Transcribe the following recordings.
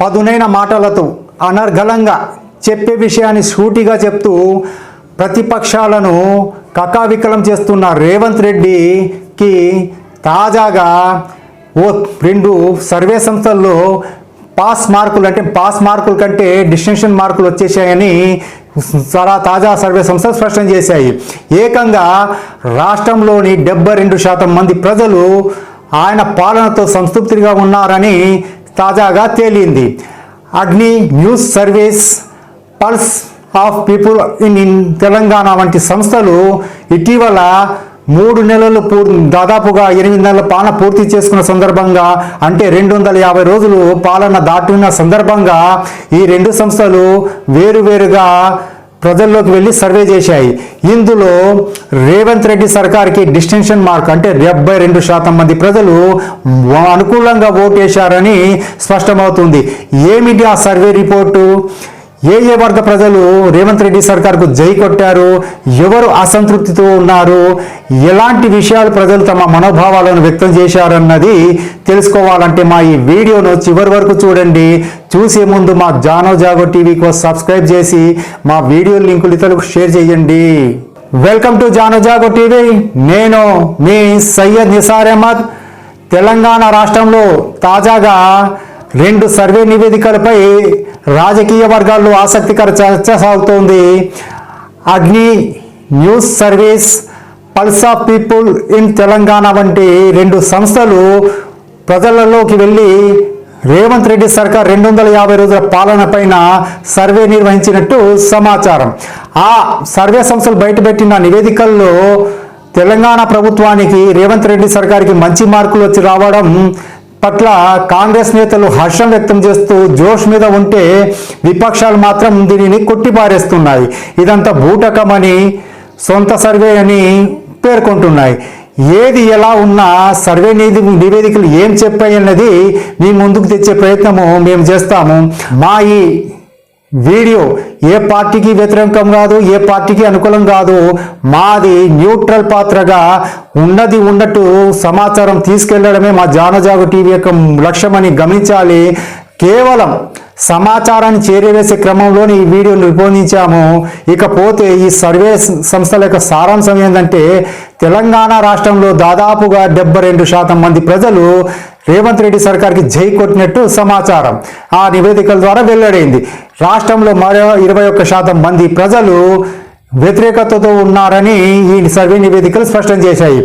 పదునైన మాటలతో అనర్గళంగా చెప్పే విషయాన్ని సూటిగా చెప్తూ ప్రతిపక్షాలను కకావికలం చేస్తున్న రేవంత్ రెడ్డికి తాజాగా ఓ రెండు సర్వే సంస్థల్లో పాస్ మార్కులు అంటే పాస్ మార్కుల కంటే డిస్టింక్షన్ మార్కులు వచ్చేసాయని చాలా తాజా సర్వే సంస్థలు స్పష్టం చేశాయి. ఏకంగా రాష్ట్రంలోని డెబ్బై రెండు శాతం మంది ప్రజలు ఆయన పాలనతో సంతృప్తిగా ఉన్నారని తాజాగా తేలింది. Agni news service pulse of people in in Telangana వంటి సంస్థలు ఇటీవల మూడు నెలలు పూర్ దాదాపుగా ఎనిమిది నెలల పాలన పూర్తి చేసుకున్న సందర్భంగా అంటే రెండు వందల యాభై రోజులు పాలన దాటున్న సందర్భంగా ఈ రెండు సంస్థలు వేరువేరుగా ప్రజల్లోకి వెళ్ళి సర్వే చేశాయి. ఇందులో రేవంత్ రెడ్డి సర్కార్కి డిస్టింక్షన్ మార్క్ అంటే డెబ్బై రెండు శాతం మంది ప్రజలు అనుకూలంగా ఓటేశారని స్పష్టమవుతుంది. ఏమిటి ఆ సర్వే రిపోర్టు? ఏ ఏ వర్గ ప్రజలు? రేవంత్ రెడ్డి సర్కార్కు జై కొట్టారు. ఎవరు అసంతృప్తితో ఉన్నారు? ఎలాంటి విషయాలు ప్రజలు తమ మనోభావాలను వ్యక్తం చేశారన్నది తెలుసుకోవాలంటే మా ఈ వీడియోను చివరి వరకు చూడండి. చూసే ముందు మా జానో జాగో టీవీకి సబ్స్క్రైబ్ చేసి మా వీడియో లింకులు ఇతరులకు షేర్ చేయండి. Welcome to Jano Jago TV. నేను మీ సయ్యద్ నిసార్ అహ్మద్. తెలంగాణ రాష్ట్రంలో తాజాగా రెండు సర్వే నివేదికలపై రాజకీయ వర్గాల్లో ఆసక్తికర చర్చ సాగుతోంది. Agni news service pulse of people in Telangana వంటి రెండు సంస్థలు ప్రజలలోకి వెళ్ళి రేవంత్ రెడ్డి సర్కార్ రెండు వందల యాభై రోజుల పాలన పైన సర్వే నిర్వహించినట్టు సమాచారం. ఆ సర్వే సంస్థలు బయటపెట్టిన నివేదికల్లో తెలంగాణ ప్రభుత్వానికి రేవంత్ రెడ్డి సర్కార్కి మంచి మార్కులు వచ్చి రావడం పట్ల కాంగ్రెస్ నేతలు హర్షం వ్యక్తం చేస్తూ జోష్ మీద ఉంటే విపక్షాలు మాత్రం దీనిని కొట్టిపారేస్తున్నాయి. ఇదంతా బూటకమని సొంత సర్వే అని పేర్కొంటున్నాయి. ఏది ఎలా ఉన్నా సర్వే నిధి నివేదికలు ఏం చెప్పాయి అన్నది మీ ముందుకు తెచ్చే ప్రయత్నము మేము చేస్తాము. మా ఈ వీడియో ఏ పార్టీకి వ్యతిరేకం కాదు ఏ పార్టీకి అనుకూలం కాదు మాది న్యూట్రల్ పాత్రగా ఉన్నది ఉన్నట్టు సమాచారం తీసుకెళ్ళడమే మా జానజాగు టీవీ యొక్క లక్ష్యమని గమనించాలి. కేవలం సమాచారాన్ని చేరవేసే క్రమంలోనే ఈ వీడియోను రూపొందించాము. ఇకపోతే ఈ సర్వే సంస్థల యొక్క సారాంశం ఏంటంటే తెలంగాణ రాష్ట్రంలో దాదాపుగా డెబ్బై రెండు శాతం మంది ప్రజలు రేవంత్ రెడ్డి సర్కార్కి జై కొట్టినట్టు సమాచారం. ఆ నివేదికల ద్వారా వెల్లడైంది. రాష్ట్రంలో మరో ఇరవై ఒక్క శాతం మంది ప్రజలు వ్యతిరేకతతో ఉన్నారని ఈ సర్వే నివేదికలు స్పష్టం చేశాయి.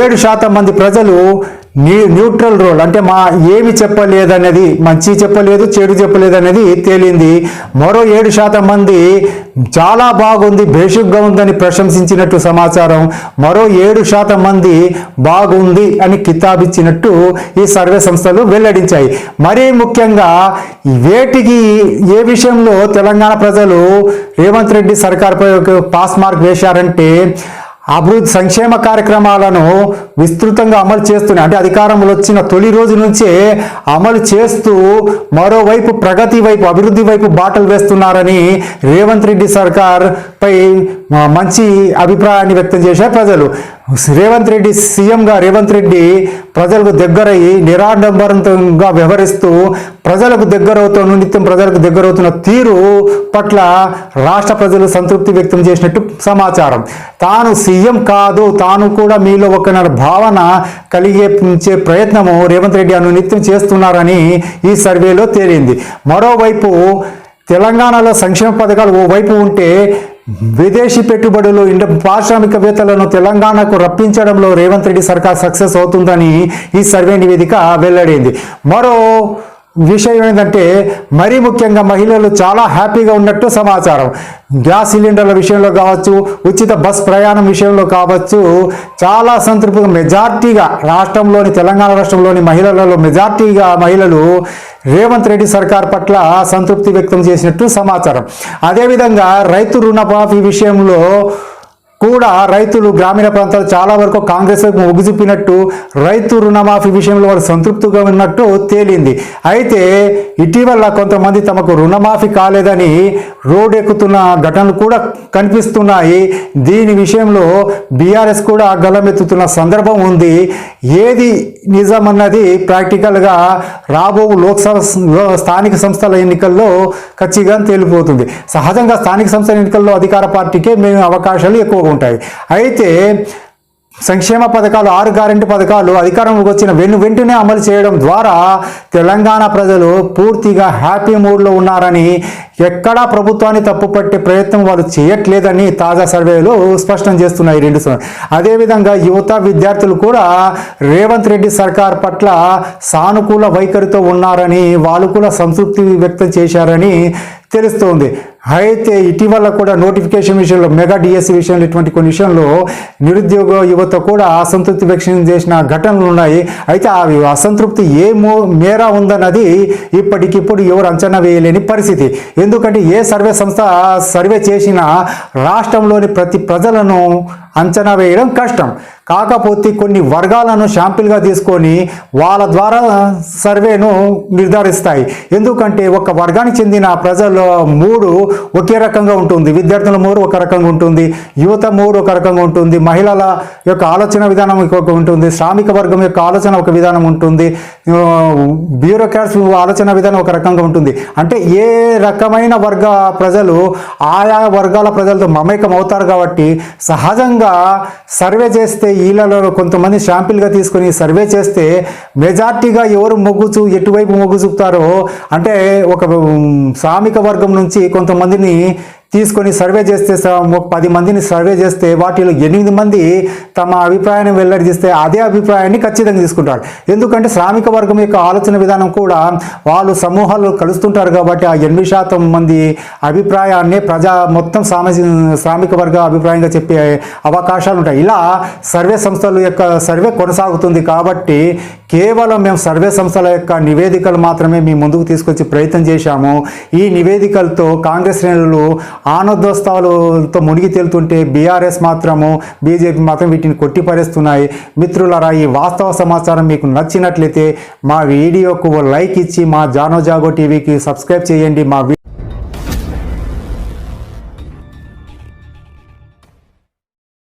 ఏడు శాతం మంది ప్రజలు న్యూ న్యూట్రల్ రోల్ అంటే మా ఏమి చెప్పలేదనేది మంచి చెప్పలేదు చెడు చెప్పలేదనేది తేలింది. మరో ఏడు శాతం మంది చాలా బాగుంది బేషుగ్గా ఉందని ప్రశంసించినట్టు సమాచారం. మరో ఏడు శాతం మంది బాగుంది అని కితాబిచ్చినట్టు ఈ సర్వే సంస్థలు వెల్లడించాయి. మరీ ముఖ్యంగా వేటికి ఏ విషయంలో తెలంగాణ ప్రజలు రేవంత్ రెడ్డి సర్కార్పై పాస్ మార్క్ వేశారంటే అభివృద్ధి సంక్షేమ కార్యక్రమాలను విస్తృతంగా అమలు చేస్తున్నాయి అంటే అధికారంలో వచ్చిన తొలి రోజు నుంచే అమలు చేస్తూ మరోవైపు ప్రగతి వైపు అభివృద్ధి వైపు బాటలు వేస్తున్నారని రేవంత్ రెడ్డి సర్కార్ పై మంచి అభిప్రాయాన్ని వ్యక్తం చేశారు ప్రజలు. రేవంత్ రెడ్డి సీఎంగా రేవంత్ రెడ్డి ప్రజలకు దగ్గరయ్యి నిరాడంబరంగా వ్యవహరిస్తూ ప్రజలకు దగ్గరవుతున్న నిత్యం ప్రజలకు దగ్గరవుతున్న తీరు పట్ల రాష్ట్ర ప్రజలు సంతృప్తి వ్యక్తం చేసినట్టు సమాచారం. తాను సీఎం కాదు తాను కూడా మీలో ఒక భావన కలిగించే ప్రయత్నము రేవంత్ రెడ్డి అనునిత్యం చేస్తున్నారని ఈ సర్వేలో తేలింది. మరోవైపు తెలంగాణలో సంక్షేమ పథకాలు ఓవైపు ఉంటే విదేశీ పెట్టుబడులు ఇండ పారిశ్రామికవేత్తలను తెలంగాణకు రప్పించడంలో రేవంత్ రెడ్డి సర్కార్ సక్సెస్ అవుతుందని ఈ సర్వే నివేదిక వెల్లడింది. మరో విషయం ఏంటంటే మరీ ముఖ్యంగా మహిళలు చాలా హ్యాపీగా ఉన్నట్టు సమాచారం. గ్యాస్ సిలిండర్ల విషయంలో కావచ్చు ఉచిత బస్ ప్రయాణం విషయంలో కావచ్చు చాలా సంతృప్తిగా మెజార్టీగా రాష్ట్రంలోని తెలంగాణ రాష్ట్రంలోని మహిళలలో మెజార్టీగా మహిళలు రేవంత్ రెడ్డి సర్కార్ పట్ల సంతృప్తి వ్యక్తం చేసినట్టు సమాచారం. అదేవిధంగా రైతు రుణమాఫీ విషయంలో కూడా రైతులు గ్రామీణ ప్రాంతాలు చాలా వరకు కాంగ్రెస్ వైపు మొగ్గు రైతు రుణమాఫీ విషయంలో వారు సంతృప్తిగా ఉన్నట్టు తేలింది. అయితే ఇటీవల కొంతమంది తమకు రుణమాఫీ కాలేదని రోడ్ ఎక్కుతున్న ఘటనలు కూడా కనిపిస్తున్నాయి. దీని విషయంలో బీఆర్ఎస్ కూడా గలమెత్తుతున్న సందర్భం ఉంది. ఏది నిజం అన్నది ప్రాక్టికల్గా రాబో లోక్సభ స్థానిక సంస్థల ఎన్నికల్లో ఖచ్చితంగా తేలిపోతుంది. సహజంగా స్థానిక సంస్థల ఎన్నికల్లో అధికార పార్టీకే మేము అవకాశాలు ఎక్కువగా ఉంటాయి. అయితే సంక్షేమ పథకాలు ఆరు గ్యారెంటీ పథకాలు అధికారంలోకి వచ్చిన వెను వెంటనే అమలు చేయడం ద్వారా తెలంగాణ ప్రజలు పూర్తిగా హ్యాపీ మూడ్లో ఉన్నారని ఎక్కడా ప్రభుత్వాన్ని తప్పుపట్టే ప్రయత్నం వాళ్ళు చేయట్లేదని తాజా సర్వేలు స్పష్టం చేస్తున్నాయి రెండు అదేవిధంగా యువత విద్యార్థులు కూడా రేవంత్ రెడ్డి సర్కార్ పట్ల సానుకూల వైఖరితో ఉన్నారని వాళ్ళు కూడా సంతృప్తి వ్యక్తం చేశారని తెలుస్తోంది అయితే ఇటీవల కూడా నోటిఫికేషన్ విషయంలో మెగా డిఎస్సి విషయంలో ఇటువంటి కొన్ని విషయంలో నిరుద్యోగ యువత కూడా అసంతృప్తి వ్యక్తం చేసిన ఘటనలు ఉన్నాయి. అయితే ఆ అసంతృప్తి ఏ మో మేర ఉందన్నది ఇప్పటికిప్పుడు ఎవరు అంచనా వేయలేని పరిస్థితి. ఎందుకంటే ఏ సర్వే సంస్థ సర్వే చేసినా రాష్ట్రంలోని ప్రతి ప్రజలను అంచనా వేయడం కష్టం. కాకపోతే కొన్ని వర్గాలను శాంపిల్గా తీసుకొని వాళ్ళ ద్వారా సర్వేను నిర్ధారిస్తాయి. ఎందుకంటే ఒక వర్గానికి చెందిన ప్రజల మూడు ఒకే రకంగా ఉంటుంది. విద్యార్థుల మూడు ఒక రకంగా ఉంటుంది. యువత మూడు ఒక రకంగా ఉంటుంది. మహిళల యొక్క ఆలోచన విధానం ఒక ఉంటుంది. శ్రామిక వర్గం యొక్క ఆలోచన ఒక విధానం ఉంటుంది. బ్యూరోక్రాట్స్ ఆలోచన విధానం ఒక రకంగా ఉంటుంది. అంటే ఏ రకమైన వర్గ ప్రజలు ఆయా వర్గాల ప్రజలతో మమేకం అవుతారు కాబట్టి సహజంగా సర్వే చేస్తే ఈలలో కొంతమంది శాంపిల్గా తీసుకొని సర్వే చేస్తే మెజార్టీగా ఎవరు మొగ్గు చూ ఎటువైపు మొగ్గు చూపుతారో అంటే ఒక సామిక వర్గం నుంచి కొంతమందిని తీసుకొని సర్వే చేస్తే ఒక పది మందిని సర్వే చేస్తే వాటిలో ఎనిమిది మంది తమ అభిప్రాయాన్ని వెల్లడిస్తే అదే అభిప్రాయాన్ని ఖచ్చితంగా తీసుకుంటారు. ఎందుకంటే శ్రామిక వర్గం యొక్క ఆలోచన విధానం కూడా వాళ్ళు సమూహాలు కలుస్తుంటారు కాబట్టి ఆ ఎనిమిది శాతం మంది అభిప్రాయాన్ని ప్రజా మొత్తం సామాజిక శ్రామిక వర్గ అభిప్రాయంగా చెప్పే అవకాశాలు ఉంటాయి. ఇలా సర్వే సంస్థల యొక్క సర్వే కొనసాగుతుంది కాబట్టి కేవలం మేము సర్వే సంస్థల యొక్క నివేదికలు మాత్రమే మీ ముందుకు తీసుకొచ్చి ప్రయత్నం చేశాము. ఈ నివేదికలతో కాంగ్రెస్ శ్రేణులు ఆనందోత్సవాలతో మునిగి తేలుతుంటే బీఆర్ఎస్ మాత్రము బీజేపీ మాత్రం వీటిని కొట్టిపరేస్తున్నాయి మిత్రులరా ఈ వాస్తవ సమాచారం మీకు నచ్చినట్లయితే మా వీడియోకు లైక్ ఇచ్చి మా జానో జాగో టీవీకి సబ్స్క్రైబ్ చేయండి. మా